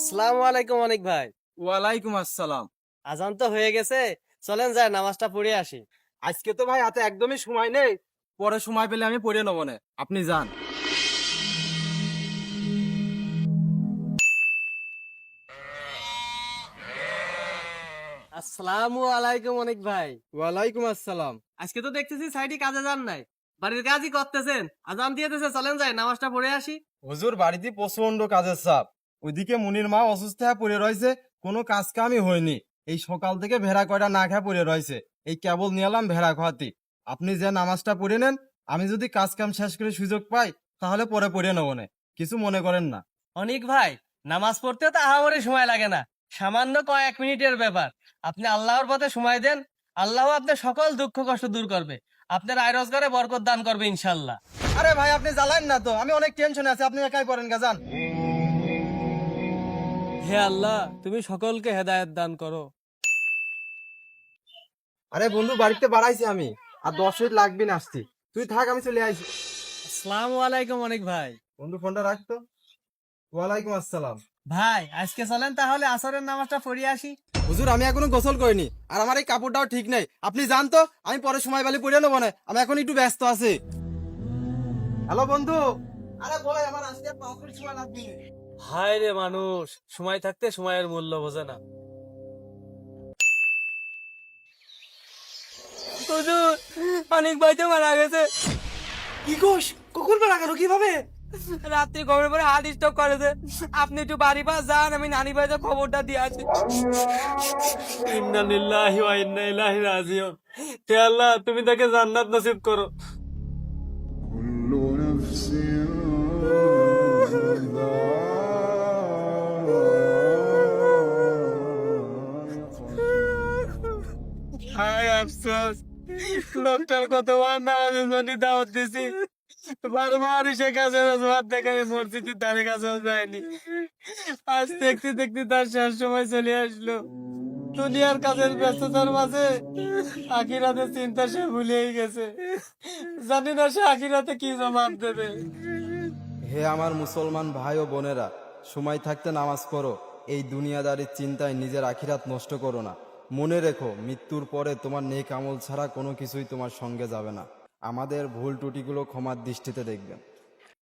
আসসালামু আলাইকুম অনেক ভাই। ওয়ালাইকুম আসসালাম। আজান তো হয়ে গেছে চলেন যায় নামাজটা পড়ে আসি। আজকে তো ভাই হাতে একদমই সময় নেই পরে সময় পেলে আমি পড়ে নেব না। আপনি যান। আসসালামু আলাইকুম অনেক ভাই। ওয়ালাইকুম আসসালাম। আজকে তো দেখতেছি সাইডে কাজে যান নাই বাড়ির কাজই করতেছেন। আজান দিয়ে দিয়েছে চলেন যায় নামাজটা পড়ে আসি। হুজুর বাড়িতে প্রচণ্ড কাজের চাপ। ওইদিকে মুনির মা অসুস্থ হয়ে পড়ে রয়েছে কোনো কাজ কামই হয়নি। এই সকাল থেকে ভেড়া কয়টা না খেয়ে পড়ে রয়েছে এই কেবল নিয়ে এলাম ভেড়া খাওয়াতে। আপনি যে নামাজটা পড়ে নেন আমি যদি কাজ কাম শেষ করে সুযোগ পাই তাহলে পরে পড়ে নেব না। কিছু মনে করেন না। অনেক ভাই নামাজ পড়তে তো আহামরি সময় লাগে না। সামান্য কয়েক মিনিটের ব্যাপার। আপনি আল্লাহর পথে সময় দেন আল্লাহ আপনার সকল দুঃখ কষ্ট দূর করবে। আপনার আয় রোজগারে বরকত দান করবে ইনশাল্লাহ। আরে ভাই আপনি জ্বালান না তো আমি অনেক টেনশনে আছি আপনি একাই পড়েন গাজান হে আল্লাহ তুমি সকলকে হেদায়েত দান করো। আরে বন্ধু বাড়িতে বাড়াইছি আমি আর দশ মিনিট লাগবে না আসছি তুই থাক আমি চলে আইছি। আসসালামু আলাইকুম অনেক ভাই। বন্ধু ফোনটা রাখতো ওয়ালাইকুম আসসালাম। ভাই আজকে চলেন তাহলে আসরের নামাজটা পড়ে আসি। হুজুর আমি এখনও গোসল করিনি আর আমার এই কাপড়টাও ঠিক নেই। আপনি জান তো আমি পরে সময় পেলে পড়ে নেব না আমি এখন একটু ব্যস্ত আছি। হ্যালো বন্ধু আরে বলে আমার আসতে পাঁচ মিনিট সময় লাগবে। হায় রে মানুষ সময় থাকতে সময়ের মূল্য বোঝে না। হুজুর অনেক ভাই তো মারা গেছে। কি কোষ? কখন বেড়া গেল? কীভাবে? রাত্রি ঘুমের পরে হার্ট স্ট্রোক করেছে আপনি একটু বাড়ি পাশ যান আমি নানি ভাইকে খবরটা দিয়ে আছি ইন্না লিল্লাহি ওয়া ইন্না ইলাইহি রাজিউন। হে আল্লাহ তুমি তাকে জান্নাত নসিব করো। আফসোস। লোকটার নামাজের জন্য দাওয়াত দিছি। বারবার সে কাছে দেখে যায়নি। আজ দেখতে দেখতে তার শেষ সময় চলে আসলো। দুনিয়ার কাজের ব্যস্ততার মাঝে আখিরাতে চিন্তা সে ভুলেই গেছে। জানি না সে আখিরাতে কি জবাব দেবে। হে আমার মুসলমান ভাই ও বোনেরা, সময় থাকতে নামাজ পড়ো। এই দুনিয়াদারির চিন্তায় নিজের আখিরাত নষ্ট করো না। মনে রেখো, মৃত্যুর পরে তোমার নেক আমল ছাড়া কোনো কিছুই তোমার সঙ্গে যাবে না। আমাদের ভুল ত্রুটিগুলো ক্ষমার দৃষ্টিতে দেখবেন।